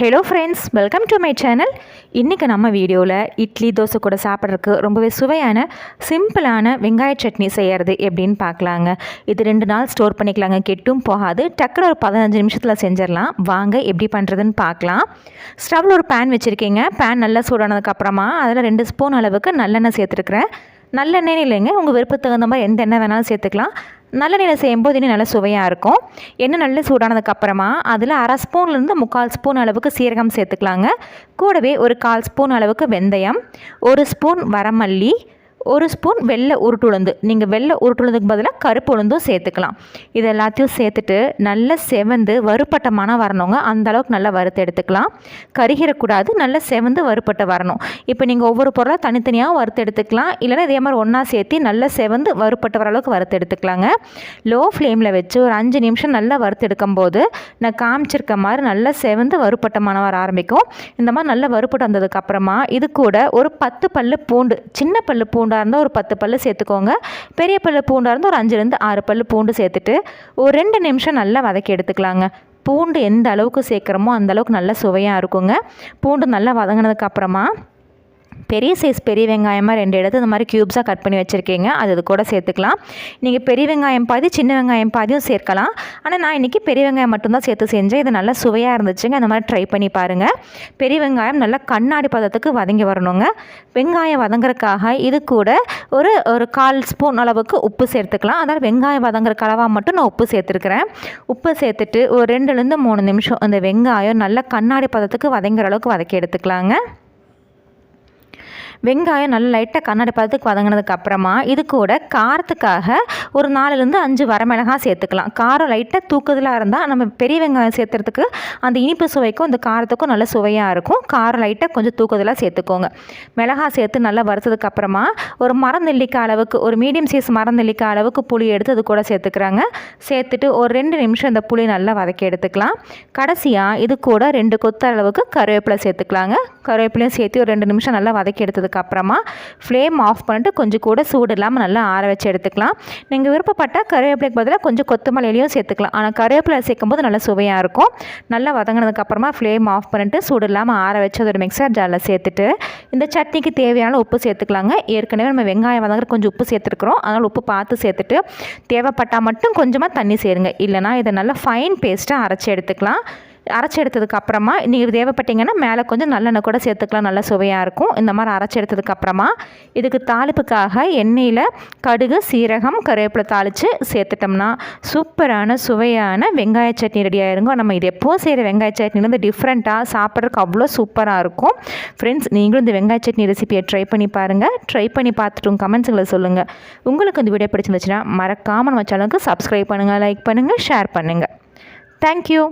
Hello friends welcome to my channel இன்றைக்கி நம்ம வீடியோவில் இட்லி தோசை கூட சாப்பிட்றதுக்கு ரொம்பவே சுவையான சிம்பிளான வெங்காய சட்னி செய்கிறது எப்படின்னு பார்க்கலாங்க. இது ரெண்டு நாள் ஸ்டோர் பண்ணிக்கலாங்க கெட்டும் போகாது. டக்குனு ஒரு பதினஞ்சு நிமிஷத்தில் செஞ்சிடலாம். வாங்க எப்படி பண்ணுறதுன்னு பார்க்கலாம். ஸ்டவ்வில் ஒரு பேன் வச்சுருக்கீங்க. பேன் நல்லா சூடானதுக்கப்புறமா அதில் ரெண்டு ஸ்பூன் அளவுக்கு நல்லெண்ணெய் சேர்த்துருக்குறேன். நல்லெண்ணெய் இல்லைங்க உங்கள் விருப்பத்துக்கு தகுந்த மாதிரி எந்த எண்ணெய் வேணாலும் சேர்த்துக்கலாம். நல்லெண்ணெயில் செய்யும்போது இன்னும் நல்லா சுவையாக இருக்கும். எண்ணெய் நல்லா சூடானதுக்கப்புறமா அதில் அரை ஸ்பூன்லேருந்து முக்கால் ஸ்பூன் அளவுக்கு சீரகம் சேர்த்துக்கலாங்க. கூடவே ஒரு கால் ஸ்பூன் அளவுக்கு வெந்தயம் ஒரு ஸ்பூன் வரமல்லி ஒரு ஸ்பூன் வெள்ளை உருட்டுளுந்து நீங்கள் வெள்ளை உருட்டுளுந்துக்கு பதிலாக கருப்பு உளுந்தும் சேர்த்துக்கலாம். இது எல்லாத்தையும் சேர்த்துட்டு நல்லா செவந்து வறுப்பட்ட மனம் வரணுங்க. அந்த அளவுக்கு நல்லா வறுத்து எடுத்துக்கலாம். கருகிடக்கூடாது நல்லா செவந்து வறுப்பட்ட வரணும். இப்போ நீங்கள் ஒவ்வொரு பொருளாக தனித்தனியாக வறுத்து எடுத்துக்கலாம். இல்லைன்னா இதே மாதிரி ஒன்றா சேர்த்து நல்லா செவந்து வறுப்பட்ட வர அளவுக்கு வறுத்து எடுத்துக்கலாங்க. லோ ஃப்ளேமில் வச்சு ஒரு அஞ்சு நிமிஷம் நல்லா வறுத்து எடுக்கும்போது நான் காமிச்சிருக்க மாதிரி நல்லா செவந்து வறுப்பட்ட மனம் வர ஆரம்பிக்கும். இந்த மாதிரி நல்லா வறுப்பட்டு வந்ததுக்கப்புறமா இது கூட ஒரு பத்து பல்லு பூண்டு சின்ன பல்லு பூண்டு பூண்டாக இருந்தால் ஒரு பத்து பல் சேர்த்துக்கோங்க. பெரிய பல் பூண்டாக இருந்தால் ஒரு அஞ்சுலேருந்து ஆறு பல் பூண்டு சேர்த்துட்டு ஒரு ரெண்டு நிமிஷம் நல்லா வதக்கி எடுத்துக்கலாங்க. பூண்டு எந்த அளவுக்கு சேர்க்குறோமோ அந்தளவுக்கு நல்லா சுவையாக இருக்குங்க. பூண்டு நல்லா வதங்கினதுக்கப்புறமா பெரிய சைஸ் பெரிய வெங்காயமாக ரெண்டு எடுத்து இந்த மாதிரி க்யூப்ஸாக கட் பண்ணி வச்சுருக்கீங்க. அது இது கூட சேர்த்துக்கலாம். நீங்கள் பெரிய வெங்காயம் பாதி சின்ன வெங்காயம் பாதியும் சேர்க்கலாம். ஆனால் நான் இன்றைக்கி பெரிய வெங்காயம் மட்டும்தான் சேர்த்து செஞ்சேன். இது நல்லா சுவையாக இருந்துச்சுங்க. அந்த மாதிரி ட்ரை பண்ணி பாருங்கள் பெரிய வெங்காயம் நல்லா கண்ணாடி பதத்துக்கு வதங்கி வரணுங்க. வெங்காயம் வதங்குறதுக்காக இது கூட ஒரு ஒரு கால் ஸ்பூன் அளவுக்கு உப்பு சேர்த்துக்கலாம். அதாவது வெங்காயம் வதங்குற கலவாக மட்டும் நான் உப்பு சேர்த்துருக்குறேன். உப்பு சேர்த்துட்டு ஒரு ரெண்டுலேருந்து மூணு நிமிஷம் அந்த வெங்காயம் நல்லா கண்ணாடி பதத்துக்கு வதங்குற அளவுக்கு வதக்கி எடுத்துக்கலாங்க. வெங்காயம் நல்லா லைட்டாக கண்ணாடி பதத்துக்கு வதங்கினதுக்கு அப்புறமா இது கூட காரத்துக்காக ஒரு நாலுலேருந்து அஞ்சு வரமிளகாய் சேர்த்துக்கலாம். காரம் லைட்டாக தூக்குதலாக இருந்தால் நம்ம பெரிய வெங்காயம் சேர்த்துறதுக்கு அந்த இனிப்பு சுவைக்கும் இந்த காரத்துக்கும் நல்ல சுவையாக இருக்கும். காரம் லைட்டாக கொஞ்சம் தூக்குதலாக சேர்த்துக்கோங்க. மிளகா சேர்த்து நல்லா வறுத்ததுக்கு அப்புறமா ஒரு மரம் அளவுக்கு ஒரு மீடியம் சைஸ் மரம் அளவுக்கு புளி எடுத்து அது கூட சேர்த்துக்கிறாங்க. சேர்த்துட்டு ஒரு ரெண்டு நிமிஷம் இந்த புளி நல்லா வதக்கி எடுத்துக்கலாம். கடைசியாக இது கூட ரெண்டு கொத்த அளவுக்கு கருவேப்பிலை சேர்த்துக்கலாங்க. கருவேப்பிலையும் சேர்த்து ஒரு ரெண்டு நிமிஷம் நல்லா வதக்கி எடுத்ததுக்கு அப்புறமா ஃப்ளேம் ஆஃப் பண்ணிட்டு கொஞ்சம் கூட சூடு இல்லாமல் நல்லா ஆற வச்சு எடுத்துக்கலாம். நீங்கள் விருப்பப்பட்டால் கருவேப்பிலைக்கு பதிலாக கொஞ்சம் கொத்தமல்லியிலையும் சேர்த்துக்கலாம். ஆனால் கருவேப்பிலை சேர்க்கும் போது நல்லா சுவையாக இருக்கும். நல்லா வதங்கினதுக்கப்புறமா ஃப்ளேம் ஆஃப் பண்ணிட்டு சூடு இல்லாமல் ஆற வச்சு அதோட மிக்சர் ஜாரில் சேர்த்துட்டு இந்த சட்னிக்கு தேவையான உப்பு சேர்த்துக்கலாங்க. ஏற்கனவே நம்ம வெங்காயம் வதங்குற கொஞ்சம் உப்பு சேர்த்துருக்குறோம். அதனால் உப்பு பார்த்து சேர்த்துட்டு தேவைப்பட்டால் மட்டும் கொஞ்சமாக தண்ணி சேருங்க. இல்லைனா இதை நல்லா ஃபைன் பேஸ்ட்டாக அரைச்சி எடுத்துக்கலாம். அரைச்சி எடுத்ததுக்கு அப்புறமா நீங்கள் தேவைப்பட்டீங்கன்னா மேலே கொஞ்சம் நல்லெண்ணெய் கூட சேர்த்துக்கலாம். நல்லா சுவையாக இருக்கும். இந்த மாதிரி அரைச்சி எடுத்ததுக்கு அப்புறமா இதுக்கு தாளிப்புக்காக எண்ணெயில் கடுகு சீரகம் கருவேப்பிலை தாளித்து சேர்த்துட்டோம்னா சூப்பரான சுவையான வெங்காய சட்னி ரெடியாக இருக்கும் நம்ம இது எப்போவும் செய்கிற வெங்காய சட்னி வந்து டிஃப்ரெண்ட்டாக சாப்பிட்றதுக்கு அவ்வளோ சூப்பராக இருக்கும். ஃப்ரெண்ட்ஸ் நீங்களும் இந்த வெங்காய சட்னி ரெசிபியை ட்ரை பண்ணி பாருங்கள் ட்ரை பண்ணி பார்த்துட்டு கமெண்ட்ஸுங்களை சொல்லுங்கள் உங்களுக்கு இந்த வீடியோ பிடிச்சிருந்துச்சுன்னா மறக்காமல் நம்ம சேனலுக்கு சப்ஸ்கிரைப் பண்ணுங்கள் லைக் பண்ணுங்கள் ஷேர் பண்ணுங்கள் தேங்க்யூ